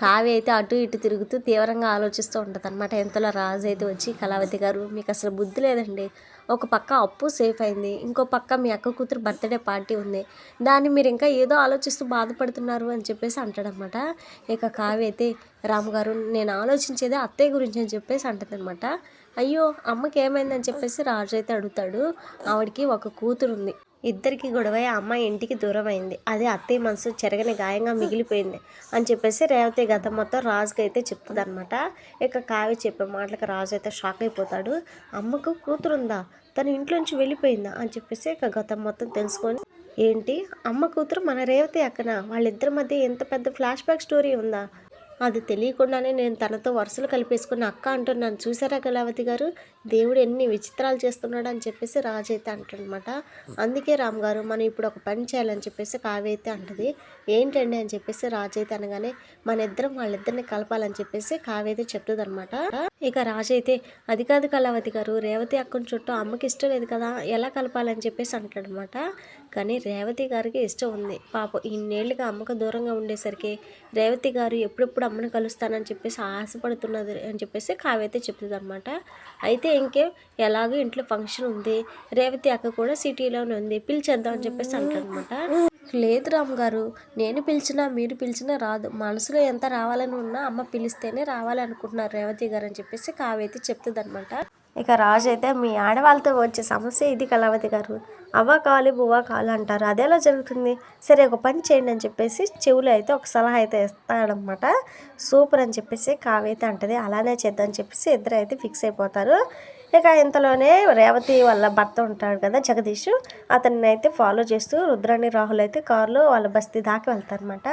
కావ్య అయితే అటు ఇటు తిరుగుతూ తీవ్రంగా ఆలోచిస్తూ ఉంటుంది అనమాట ఎంతలో రాజు అయితే వచ్చి కళావతి గారు మీకు అసలు బుద్ధి లేదండి. ఒక పక్క అప్పు సేఫ్ అయింది. ఇంకో పక్క మీ అక్క కూతురు బర్త్డే పార్టీ ఉంది. దాన్ని మీరు ఇంకా ఏదో ఆలోచిస్తూ బాధపడుతున్నారు అని చెప్పేసి అంటాడనమాట ఇక కావ్య అయితే రాముగారు నేను ఆలోచించేది అత్తయ్య గురించి అని చెప్పేసి అంటదనమాట అయ్యో అమ్మకి ఏమైందని చెప్పేసి రాజు అయితే అడుగుతాడు. ఆవిడకి ఒక కూతురు ఉంది ఇద్దరికి గొడవ ఆ అమ్మాయి ఇంటికి దూరం అయింది అదే అత్తయ్య మనసు చెరగని గాయంగా మిగిలిపోయింది అని చెప్పేసి రేవతి గత మొత్తం రాజుకి అయితే చెప్తుంది అనమాట ఇక కావ్య చెప్పే మాటలకు రాజు అయితే షాక్ అయిపోతాడు. అమ్మకు కూతురుందా? తన ఇంట్లోంచి వెళ్ళిపోయిందా? అని చెప్పేసి ఇక గతం మొత్తం తెలుసుకొని ఏంటి? అమ్మ కూతురు మన రేవతి అక్కన? వాళ్ళిద్దరి మధ్య ఎంత పెద్ద ఫ్లాష్ బ్యాక్ స్టోరీ ఉందా? అది తెలియకుండానే నేను తనతో వరుసలు కలిపేసుకుని అక్క అంటున్నాను చూసారా కళావతి గారు? దేవుడు ఎన్ని విచిత్రాలు చేస్తున్నాడు అని చెప్పేసి రాజు అయితే అంటాడనమాట అందుకే రామ్ గారు మనం ఇప్పుడు ఒక పని చేయాలని చెప్పేసి కావ్య అయితే అంటది. ఏంటండి అని చెప్పేసి రాజు అయితే అనగానే మన ఇద్దరం వాళ్ళిద్దరిని కలపాలని చెప్పేసి కావ్య అయితే చెప్తుంది అనమాట ఇక రాజు అయితే అది కాదు కళావతి గారు రేవతి అక్కని చుట్టూ అమ్మకి ఇష్టం లేదు కదా ఎలా కలపాలని చెప్పేసి అంటాడనమాట కానీ రేవతి గారికి ఇష్టం ఉంది. పాపం ఇన్నేళ్ళుగా అమ్మకు దూరంగా ఉండేసరికి రేవతి గారు ఎప్పుడెప్పుడు అమ్మని కలుస్తానని చెప్పేసి ఆశపడుతున్నది అని చెప్పేసి కావ్య అయితే చెప్తుంది అనమాట అయితే ఇంకేం ఎలాగో ఇంట్లో ఫంక్షన్ ఉంది రేవతి అక్క కూడా సిటీలోనే ఉంది పిలిచేద్దాం అని చెప్పేసి అంటారనమాట లేదు రామ్ గారు నేను పిలిచినా మీరు పిలిచినా రాదు. మనసులో ఎంత రావాలని ఉన్నా అమ్మ పిలిస్తేనే రావాలనుకుంటున్నారు రేవతి గారు అని చెప్పేసి కావ్య చెప్తుంది అనమాట ఇక రాజు అయితే మీ ఆడవాళ్ళతో వచ్చే సమస్య ఇది కళావతి గారు. అవ్వ కావాలి బువ్వ కావాలి అంటారు. అదేలా జరుగుతుంది? సరే ఒక పని చేయండి అని చెప్పేసి చెవులు అయితే ఒక సలహా అయితే ఇస్తాడనమాట సూపర్ అని చెప్పేసి కావైతే అయితే అంటది. అలానే చేద్దాం అని చెప్పేసి ఇద్దరు అయితే ఫిక్స్ అయిపోతారు. ఇక ఇంతలోనే రేవతి వాళ్ళ భర్త ఉంటాడు కదా జగదీష్. అతన్ని అయితే ఫాలో చేస్తూ రుద్రాణి రాహుల్ అయితే కారులో వాళ్ళ బస్తీ దాకా వెళ్తారనమాట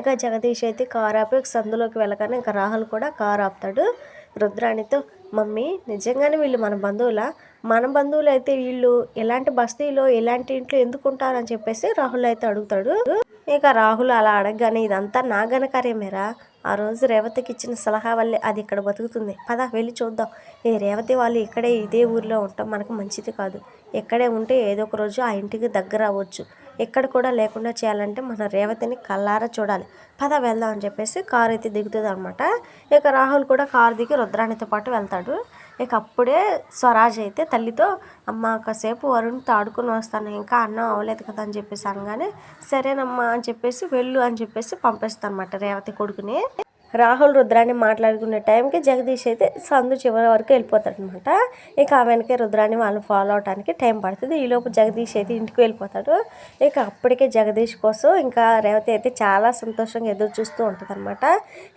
ఇక జగదీష్ అయితే కారు ఆపి సందులోకి వెళ్ళగానే ఇంకా రాహుల్ కూడా కారు ఆపుతాడు. రుద్రాణితో మమ్మీ నిజంగానే వీళ్ళు మన బంధువులా? మన బంధువులు అయితే వీళ్ళు ఎలాంటి బస్తీలో ఎలాంటి ఇంట్లో ఎందుకు ఉంటారని చెప్పేసి రాహుల్ అయితే అడుగుతాడు. ఇక రాహుల్ అలా అడగగానే ఇదంతా నా ఘనకార్యమేరా ఆ రోజు రేవతికి ఇచ్చిన సలహా వల్లే అది ఇక్కడ బతుకుతుంది. పద వెళ్ళి చూద్దాం. ఈ రేవతి వాళ్ళు ఇక్కడే ఇదే ఊర్లో ఉంటాం మనకు మంచిది కాదు. ఎక్కడే ఉంటే ఏదో ఒక రోజు ఆ ఇంటికి దగ్గర అవ్వచ్చు. ఎక్కడ కూడా లేకుండా చేయాలంటే మన రేవతిని కల్లారా చూడాలి. పద వెళ్దాం అని చెప్పేసి కారు అయితే దిగుతుంది అనమాట ఇక రాహుల్ కూడా కారు దిగి రుద్రాణితో పాటు వెళ్తాడు. ఇక అప్పుడే స్వరాజ్ అయితే తల్లితో అమ్మ కాసేపు వరుణ్తో ఆడుకుని వస్తాను. ఇంకా అన్నం అవ్వలేదు కదా అని చెప్పేసి అనగానే సరేనమ్మా అని చెప్పేసి వెళ్ళు అని చెప్పేసి పంపిస్తాను అనమాట రేవతి కొడుకుని. రాహుల్ రుద్రాన్ని మాట్లాడుకునే టైంకి జగదీష్ అయితే సందు చివరి వరకు వెళ్ళిపోతాడు అనమాట ఇక ఆ వెనకే రుద్రాన్ని వాళ్ళు ఫాలో అవడానికి టైం పడుతుంది. ఈలోపు జగదీష్ అయితే ఇంటికి వెళ్ళిపోతాడు. ఇక అప్పటికే జగదీష్ కోసం ఇంకా రేవతి అయితే చాలా సంతోషంగా ఎదురు చూస్తూ ఉంటుంది అనమాట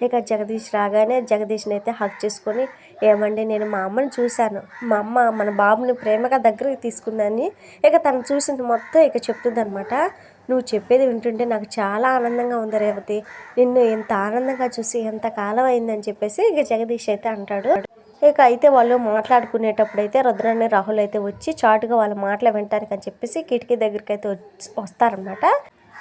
ఇక జగదీష్ రాగానే జగదీష్ని అయితే హక్ చేసుకొని ఏమండి నేను మా అమ్మని చూశాను. మా అమ్మ మన బాబుని ప్రేమగా దగ్గరికి తీసుకుందని. ఇక తను చూసింది మొత్తం ఇక చెప్తుంది అనమాట నువ్వు చెప్పేది వింటుంటే నాకు చాలా ఆనందంగా ఉంది రేవతి. నిన్ను ఎంత ఆనందంగా చూసి ఎంత కాలం అయిందని చెప్పేసి ఇక జగదీష్ అయితే అంటాడు. ఇక అయితే వాళ్ళు మాట్లాడుకునేటప్పుడు అయితే రుద్రాన్ని రాహుల్ అయితే వచ్చి చాటుగా వాళ్ళ మాటలు వినటానికి అని చెప్పేసి కిటికీ దగ్గరికి అయితే వచ్చి వస్తారనమాట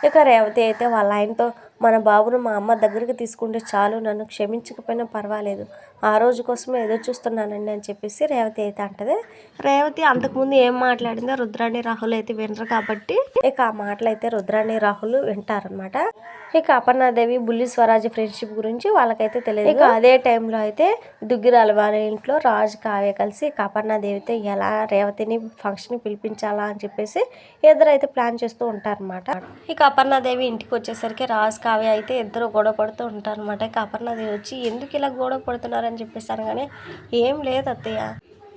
ఇక రేవతి అయితే వాళ్ళ ఆయనతో మన బాబును మా అమ్మ దగ్గరికి తీసుకుంటే చాలు నన్ను క్షమించకపోయినా పర్వాలేదు. ఆ రోజు కోసమే ఎదురు చూస్తున్నానండి అని చెప్పేసి రేవతి అయితే అంటది. రేవతి అంతకుముందు ఏం మాట్లాడిందో రుద్రాణి రాహుల్ అయితే వినరు కాబట్టి ఇక ఆ మాటలు అయితే రుద్రాణి రాహుల్ వింటారనమాట ఇక అపర్ణాదేవి బుల్లి స్వరాజ్ ఫ్రెండ్షిప్ గురించి వాళ్ళకైతే తెలియదు ఇక అదే టైంలో అయితే దుగ్గిరాల వాళ్ళ ఇంట్లో రాజు కావ్య కలిసి ఇక అపర్ణాదేవితో ఎలా రేవతిని ఫంక్షన్ పిలిపించాలా అని చెప్పేసి ఇద్దరైతే ప్లాన్ చేస్తూ ఉంటారనమాట ఇక అపర్ణాదేవి ఇంటికి వచ్చేసరికి రాజు కావ్య అయితే ఇద్దరు గొడవ పడుతూ ఉంటారనమాట ఇక అపర్ణాదేవి వచ్చి ఎందుకు ఇలా గొడవ పడుతున్నారని చెప్పేసి అనగానే ఏం లేదు అత్తయ్య.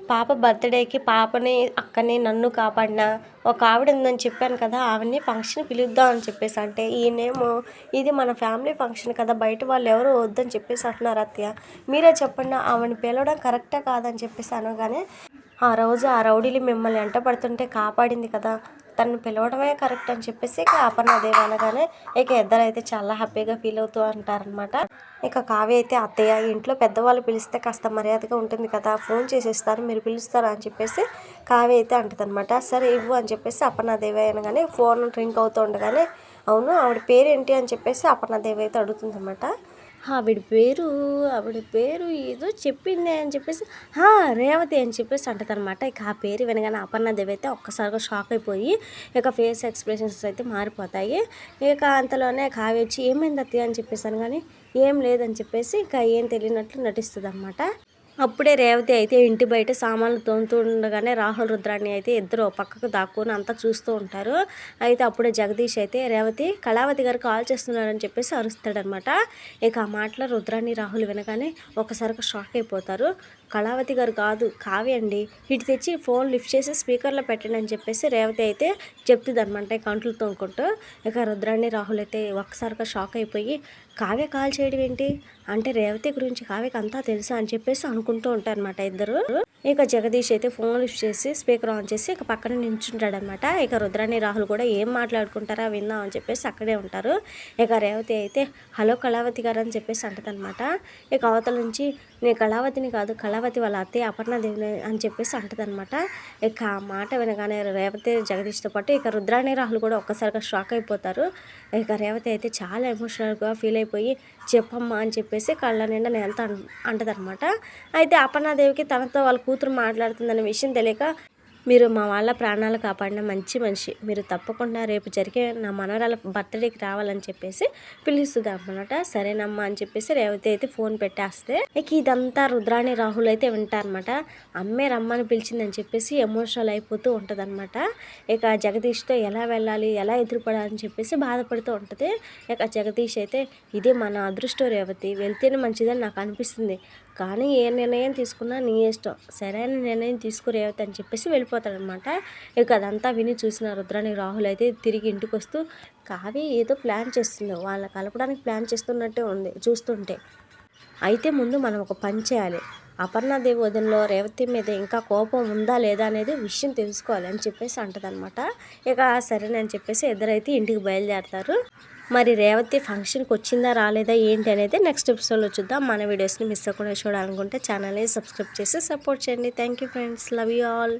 పాప బర్త్డేకి పాపని అక్కని నన్ను కాపాడిన ఒక ఆవిడ ఉందని చెప్పాను కదా ఆవిడని ఫంక్షన్ పిలుద్దాం అని చెప్పేసి. అంటే ఈయనేమో ఇది మన ఫ్యామిలీ ఫంక్షన్ కదా బయట వాళ్ళు ఎవరు వద్దని చెప్పేసి అంటున్నారు అత్తయ్య. మీరే చెప్పండి ఆవిడని పిలవడం కరెక్టే కాదని చెప్పేసి అనగానే ఆ రోజు ఆ రౌడీలు మిమ్మల్ని ఎంట పడుతుంటే కాపాడింది కదా తను పిలవడమే కరెక్ట్ అని చెప్పేసి ఇక అపర్ణాదేవి అనగానే ఇక ఇద్దరైతే చాలా హ్యాపీగా ఫీల్ అవుతూ అంటారనమాట ఇక కావ్య అయితే అత్తయ్య ఇంట్లో పెద్దవాళ్ళు పిలిస్తే కాస్త మర్యాదగా ఉంటుంది కదా ఫోన్ చేసేస్తారు మీరు పిలుస్తారా అని చెప్పేసి కావ్య అయితే అంటదనమాట సరే ఇవ్వు అని చెప్పేసి అపర్ణాదేవి అనగానే ఫోన్ రింగ్ అవుతూ ఉండగానే అవును ఆవిడ పేరేంటి అని చెప్పేసి అపర్ణాదేవి అయితే అడుగుతుందన్నమాట. ఆవిడ పేరు ఆవిడ పేరు ఏదో చెప్పింది అని చెప్పేసి "హా, రేవతి అని చెప్పేసి అంటదనమాట ఇక ఆ పేరు వినగానే అపర్ణదేవి అయితే ఒక్కసారిగా షాక్ అయిపోయి ఇక ఫేస్ ఎక్స్ప్రెషన్స్ అయితే మారిపోతాయి. ఇక అంతలోనే కావి వచ్చి ఏమైంది అత్తయ్య? అని చెప్పేసాను కానీ ఏం లేదని చెప్పేసి ఇంకా ఏం తెలియనట్లు నటిస్తుంది అనమాట అప్పుడే రేవతి అయితే ఇంటి బయట సామాన్లు తోముతూ ఉండగానే రాహుల్ రుద్రాన్ని అయితే ఇద్దరు పక్కకు దాక్కుని అంతా చూస్తూ ఉంటారు. అయితే అప్పుడే జగదీష్ అయితే రేవతి కళావతి గారు కాల్ చేస్తున్నారని చెప్పేసి అరుస్తాడనమాట. ఇక ఆ మాటలో రుద్రాన్ని రాహుల్ వినగానే ఒకసారిగా షాక్ అయిపోతారు. కళావతి గారు కాదు కావ్య అండి. ఇటు తెచ్చి ఫోన్ లిఫ్ట్ చేసి స్పీకర్లో పెట్టండి అని చెప్పేసి రేవతి అయితే చెప్తుంది అనమాట కంట్లు తోముకుంటూ. ఇక రుద్రాన్ని రాహుల్ అయితే ఒక్కసారిగా షాక్ అయిపోయి కావ్య కాల్ చేయడం ఏంటి? అంటే రేవతి గురించి కావ్యకి అంతా తెలుసా అని చెప్పేసి అనుకుంటూ ఉంటారు అనమాట ఇద్దరు. ఇక జగదీష్ అయితే ఫోన్ లిఫ్ట్ చేసి స్పీకర్ ఆన్ చేసి ఇక పక్కన నించుంటాడు అనమాట ఇక రుద్రాన్ని రాహుల్ కూడా ఏం మాట్లాడుకుంటారా విందాం అని చెప్పేసి అక్కడే ఉంటారు. ఇక రేవతి అయితే హలో కళావతి గారు అని చెప్పేసి అంటదనమాట ఇక అవతల నుంచి నేను కళావతిని కాదు కళావతి వాళ్ళ అత్తయ్య అపర్ణదేవిని అని చెప్పేసి అంటదనమాట. ఇక ఆ మాట వినగానే రేవతి జగదీష్తో పాటు ఇక రుద్రాణి రాహుల్ కూడా ఒక్కసారిగా షాక్ అయిపోతారు. ఇక రేవతి అయితే చాలా ఎమోషనల్గా ఫీల్ అయిపోయి చెప్పమ్మా అని చెప్పేసి కళ్ళ నిండా నేను ఎంత అంటదనమాట. అయితే అపర్ణాదేవికి తనతో వాళ్ళ కూతురు మాట్లాడుతుందనే విషయం తెలియక మీరు మా వాళ్ళ ప్రాణాలు కాపాడిన మంచి మనిషి. మీరు తప్పకుండా రేపు జరిగే నా మనవరాల బర్త్డేకి రావాలని చెప్పేసి పిలుస్తుంది అనమాట సరేనమ్మా అని చెప్పేసి రేవతి అయితే ఫోన్ పెట్టేస్తే ఇక ఇదంతా రుద్రాణి రాహుల్ అయితే వింటారనమాట అమ్మే రమ్మని పిలిచిందని చెప్పేసి ఎమోషనల్ అయిపోతూ ఉంటుంది ఇక జగదీష్తో ఎలా వెళ్ళాలి ఎలా ఎదురుపడాలని చెప్పేసి బాధపడుతూ ఉంటుంది. ఇక జగదీష్ అయితే ఇదే మన అదృష్టం రేవతి. వెళ్తేనే మంచిదని నాకు అనిపిస్తుంది. కానీ ఏ నిర్ణయం తీసుకున్నా నీ ఇష్టం. సరైన నిర్ణయం తీసుకురేవద్దు అని చెప్పేసి వెళ్ళిపోతాడనమాట. ఇక అదంతా విని చూసిన రుద్రాని రాహుల్ అయితే తిరిగి ఇంటికి వస్తూ కావ్య ఏదో ప్లాన్ చేస్తుంది. వాళ్ళ కలపడానికి ప్లాన్ చేస్తున్నట్టే ఉంది చూస్తుంటే. అయితే ముందు మనం ఒక పని చేయాలి. అపర్ణాదేవి వదినలో రేవతి మీద ఇంకా కోపం ఉందా లేదా అనేది విషయం తెలుసుకోవాలి అని చెప్పేసి అంటదనమాట. ఇక సరేనని చెప్పేసి ఇద్దరైతే ఇంటికి బయలుదేరతారు. మరి రేవతి ఫంక్షన్కి వచ్చిందా రాలేదా ఏంటి అనేది నెక్స్ట్ ఎపిసోడ్లో చూద్దాం. మన వీడియోస్ని మిస్ అవ్వకుండా చూడాలనుకుంటే ఛానల్ని సబ్స్క్రైబ్ చేసి సపోర్ట్ చేయండి. Thank you friends. Love you all.